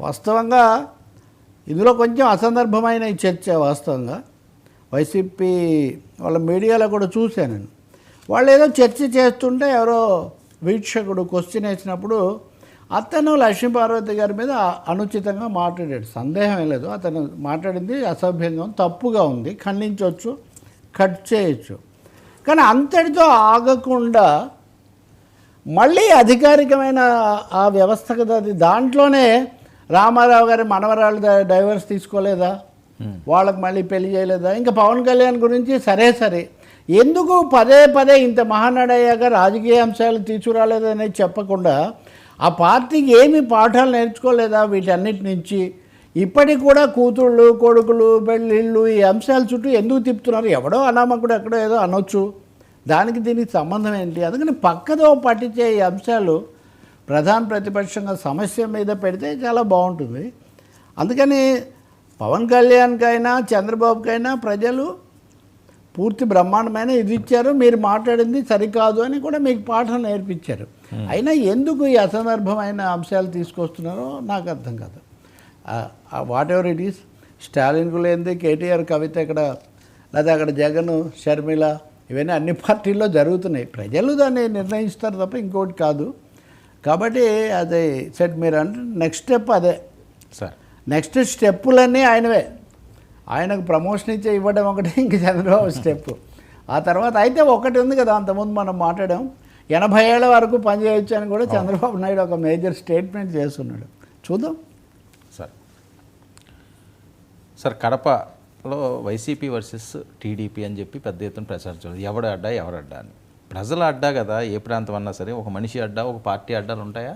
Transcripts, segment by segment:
వాస్తవంగా ఇందులో కొంచెం అసందర్భమైన ఈ చర్చ వాస్తవంగా. వైసీపీ వాళ్ళ మీడియాలో కూడా చూశాను నేను. వాళ్ళు ఏదో చర్చ చేస్తుంటే ఎవరో వీక్షకుడు క్వశ్చన్ వేసినప్పుడు అతను లక్ష్మీపార్వతి గారి మీద అనుచితంగా మాట్లాడాడు. సందేహం లేదు. అతను మాట్లాడింది అసభ్యంగా తప్పుగా ఉంది. ఖండించవచ్చు కట్ చేయొచ్చు. కానీ అంతటితో ఆగకుండా మళ్ళీ అధికారికమైన ఆ వ్యవస్థ కదా అది. దాంట్లోనే రామారావు గారి మనవరాలు డైవర్స్ తీసుకోలేదా? వాళ్ళకి మళ్ళీ పెళ్ళి చేయలేదా? ఇంకా పవన్ కళ్యాణ్ గురించి సరే సరే. ఎందుకు పదే పదే ఇంత మహానాడయ్యాక రాజకీయ అంశాలు తీసుకురాలేదనేది చెప్పకుండా ఆ పార్టీకి ఏమి పాఠాలు నేర్చుకోలేదా వీటన్నిటి నుంచి? ఇప్పటికి కూడా కూతుళ్ళు కొడుకులు పెళ్ళిళ్ళు ఈ అంశాల చుట్టూ ఎందుకు తిప్పుతున్నారు? ఎవడో అనామకుడు ఎక్కడో ఏదో అనొచ్చు. దానికి దీనికి సంబంధం ఏంటి? అందుకని పక్కదో పట్టించే ఈ అంశాలు ప్రధాన ప్రతిపక్షంగా సమస్య మీద పెడితే చాలా బాగుంటుంది. అందుకని పవన్ కళ్యాణ్కైనా చంద్రబాబుకైనా ప్రజలు పూర్తి బ్రహ్మాండమైన ఇది ఇచ్చారు మీరు మాట్లాడింది సరికాదు అని కూడా మీకు పాఠం నేర్పించారు. అయినా ఎందుకు ఈ అసందర్భమైన అంశాలు తీసుకొస్తున్నారో నాకు అర్థం కాదు. వాట్ ఎవర్ ఇట్ ఈస్ స్టాలిన్కు లేనిది కేటీఆర్ కవిత ఇక్కడ లేదా అక్కడ జగన్ షర్మిల ఇవన్నీ అన్ని పార్టీల్లో జరుగుతున్నాయి. ప్రజలు దాన్ని నిర్ణయిస్తారు తప్ప ఇంకోటి కాదు. కాబట్టి అదే సెట్ మీరు అంటే నెక్స్ట్ స్టెప్ అదే. సార్ నెక్స్ట్ స్టెప్పులన్నీ ఆయనవే. ఆయనకు ప్రమోషన్ ఇచ్చే ఇవ్వడం ఒకటి ఇంక చంద్రబాబు స్టెప్ ఆ తర్వాత అయితే ఒకటి ఉంది కదా అంతకుముందు మనం మాట్లాడాం. ఎనభై ఏళ్ళ వరకు పనిచేయొచ్చు అని కూడా చంద్రబాబు నాయుడు ఒక మేజర్ స్టేట్మెంట్ చేస్తున్నాడు. చూద్దాం. సార్ సార్ కడపలో వైసీపీ వర్సెస్ టీడీపీ అని చెప్పి పెద్ద ఎత్తున ప్రచారించారు ఎవడు అడ్డా ఎవరు అడ్డా అని. ప్రజల అడ్డా కదా ఏ ప్రాంతం అన్నా సరే ఒక మనిషి అడ్డా ఒక పార్టీ అడ్డాలు ఉంటాయా?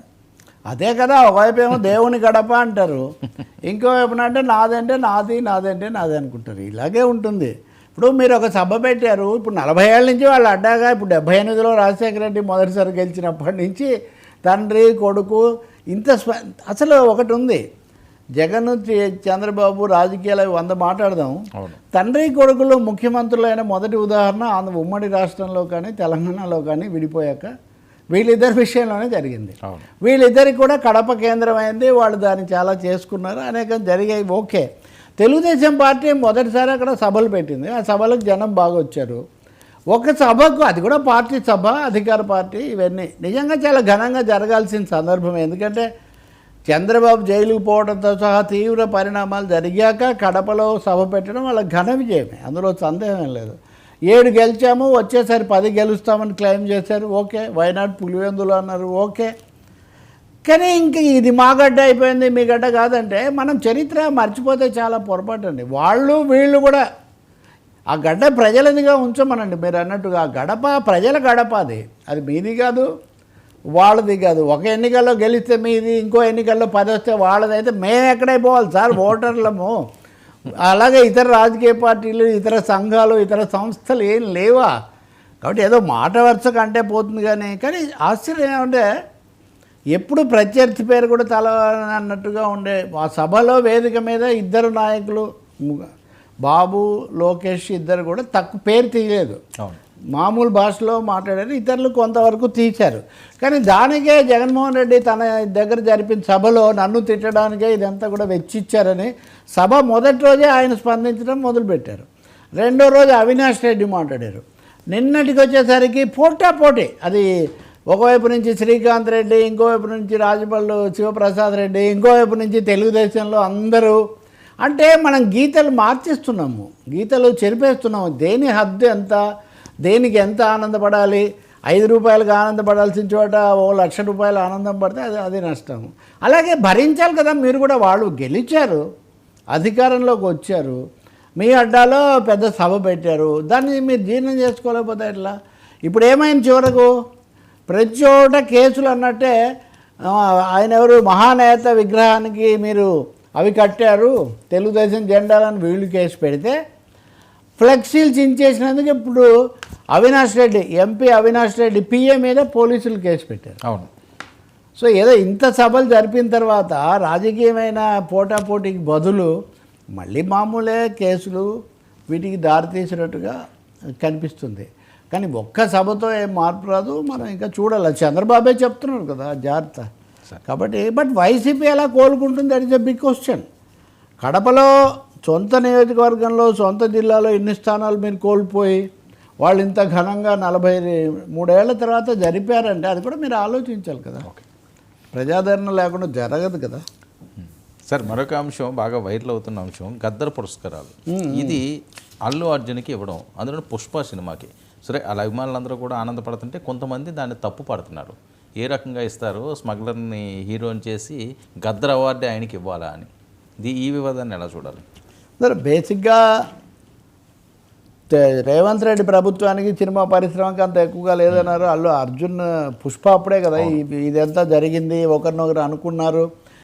అదే కదా ఒకవైపు ఏమో దేవుని గడప అంటారు. ఇంకోవైపున అంటే నాదంటే నాది నాదంటే నాది అనుకుంటారు. ఇలాగే ఉంటుంది. ఇప్పుడు మీరు ఒక సభ పెట్టారు ఇప్పుడు నలభై ఏళ్ళ నుంచి వాళ్ళు అడ్డాగా ఇప్పుడు డెబ్బై ఎనిమిదిలో రాజశేఖర రెడ్డి మొదటిసారి గెలిచినప్పటి నుంచి తండ్రి కొడుకు ఇంత అసలు ఒకటి ఉంది. జగన్ చంద్రబాబు రాజకీయాలు వంద మాట్లాడదాం. తండ్రి కొడుకులు ముఖ్యమంత్రులైన మొదటి ఉదాహరణ ఆంధ్ర ఉమ్మడి రాష్ట్రంలో కానీ తెలంగాణలో కానీ విడిపోయాక వీళ్ళిద్దరి విషయంలోనే జరిగింది. వీళ్ళిద్దరికి కూడా కడప కేంద్రమైంది. వాళ్ళు దాన్ని చాలా చేసుకున్నారు. అనేకం జరిగాయి. ఓకే. తెలుగుదేశం పార్టీ మొదటిసారి అక్కడ సభలు పెట్టింది. ఆ సభలకు జనం బాగా వచ్చారు. ఒక సభకు అది కూడా పార్టీ సభ అధికార పార్టీ ఇవన్నీ. నిజంగా చాలా ఘనంగా జరగాల్సిన సందర్భం. ఎందుకంటే చంద్రబాబు జైలుకు పోవడంతో సహా తీవ్ర పరిణామాలు జరిగాక కడపలో సభ పెట్టడం వాళ్ళ ఘన విజయమే. అందులో సందేహం లేదు. ఏడు గెలిచాము వచ్చేసరి పది గెలుస్తామని క్లెయిమ్ చేశారు. ఓకే వైనాడు పులివెందులు అన్నారు. ఓకే. కానీ ఇంక ఇది మా గడ్డ అయిపోయింది మీ గడ్డ కాదంటే మనం చరిత్ర మర్చిపోతే చాలా పొరపాటు అండి. వాళ్ళు వీళ్ళు కూడా ఆ గడ్డ ప్రజలదిగా ఉంచమనండి. మీరు అన్నట్టుగా ఆ గడప ప్రజల గడప అది. అది మీది కాదు వాళ్ళది కాదు. ఒక ఎన్నికల్లో గెలిస్తే మీది ఇంకో ఎన్నికల్లో పది వస్తే వాళ్ళదైతే మేము ఎక్కడైపోవాలి సార్ ఓటర్లము. అలాగే ఇతర రాజకీయ పార్టీలు ఇతర సంఘాలు ఇతర సంస్థలు ఏం లేవా? కాబట్టి ఏదో మాట వరుస కంటే పోతుంది కానీ కానీ ఆశ్చర్యం ఏమంటే ఎప్పుడు ప్రత్యర్థి పేరు కూడా తల అన్నట్టుగా ఉండే ఆ సభలో వేదిక మీద ఇద్దరు నాయకులు బాబు లోకేష్ ఇద్దరు కూడా తక్కువ పేరు తీయలేదు. మామూలు భాషలో మాట్లాడారు ఇతరులు కొంతవరకు తీశారు. కానీ దానికే జగన్మోహన్ రెడ్డి తన దగ్గర జరిపిన సభలో నన్ను తిట్టడానికే ఇదంతా కూడా వెచ్చిచ్చారని సభ మొదటి రోజే ఆయన స్పందించడం మొదలుపెట్టారు. రెండో రోజు అవినాష్ రెడ్డి మాట్లాడారు. నిన్నటికి వచ్చేసరికి పోటా పోటీ. అది ఒకవైపు నుంచి శ్రీకాంత్ రెడ్డి ఇంకోవైపు నుంచి రాజపల్లు శివప్రసాద్ రెడ్డి ఇంకోవైపు నుంచి తెలుగుదేశంలో అందరూ అంటే మనం గీతలు మార్చేస్తున్నాము. గీతలు చెరిపేస్తున్నాము. దేని హద్దు ఎంత? దేనికి ఎంత ఆనందపడాలి? ఐదు రూపాయలకు ఆనందపడాల్సిన చోట ఓ లక్ష రూపాయలు ఆనందం పడితే అది అది నష్టం. అలాగే భరించాలి కదా మీరు కూడా వాళ్ళు గెలిచారు అధికారంలోకి వచ్చారు మీ అడ్డాలో పెద్ద సభ పెట్టారు దాన్ని మీరు జీర్ణం చేసుకోలేకపోతే ఎట్లా? ఇప్పుడు ఏమైంది చివరకు? ప్రతి చోట కేసులు అన్నట్టే ఆయన ఎవరు? మహానేత విగ్రహానికి మీరు అవి కట్టారు. తెలుగుదేశం జెండాలను వీళ్ళు కేసు పెడితే ఫ్లెక్సీలు చించేసినందుకు ఇప్పుడు అవినాష్ రెడ్డి ఎంపీ అవినాష్ రెడ్డి పిఏ మీద పోలీసులు కేసు పెట్టారు. అవును. సో ఏదో ఇంత సభలు జరిపిన తర్వాత రాజకీయమైన పోటాపోటీకి బదులు మళ్ళీ మామూలే కేసులు వీటికి దారితీసినట్టుగా కనిపిస్తుంది. కానీ ఒక్క సభతో ఏం మార్పు రాదు. మనం ఇంకా చూడాలి. చంద్రబాబే చెప్తున్నారు కదా జాగ్రత్త. కాబట్టి బట్ వైసీపీ ఎలా కోలుకుంటుంది? That is a big question కడపలో సొంత నియోజకవర్గంలో సొంత జిల్లాలో ఇన్ని స్థానాలు మీరు కోల్పోయి వాళ్ళు ఇంత ఘనంగా నలభై మూడేళ్ళ తర్వాత జరిపారంటే అది కూడా మీరు ఆలోచించాలి కదా. ప్రజాదరణ లేకుండా జరగదు కదా. సార్ మరొక అంశం బాగా వైరల్ అవుతున్న అంశం గద్దర్ పురస్కారాలు. ఇది అల్లు అర్జున్కి ఇవ్వడం అందులో పుష్ప సినిమాకి. సరే వాళ్ళ అభిమానులందరూ కూడా ఆనందపడుతుంటే కొంతమంది దాన్ని తప్పు పడుతున్నారు ఏ రకంగా ఇస్తారు స్మగ్లర్ని హీరోని చేసి గద్దర్ అవార్డు ఆయనకి ఇవ్వాలా అని. ఇది ఈ వివాదాన్ని ఎలా చూడాలి? సరే బేసిక్గా రేవంత్ రెడ్డి ప్రభుత్వానికి సినిమా పరిశ్రమకి అంత ఎక్కువగా లేదన్నారు. అల్లు అర్జున్ పుష్ప అప్పుడే కదా ఇదంతా జరిగింది. ఒకరినొకరు అనుకున్నారు.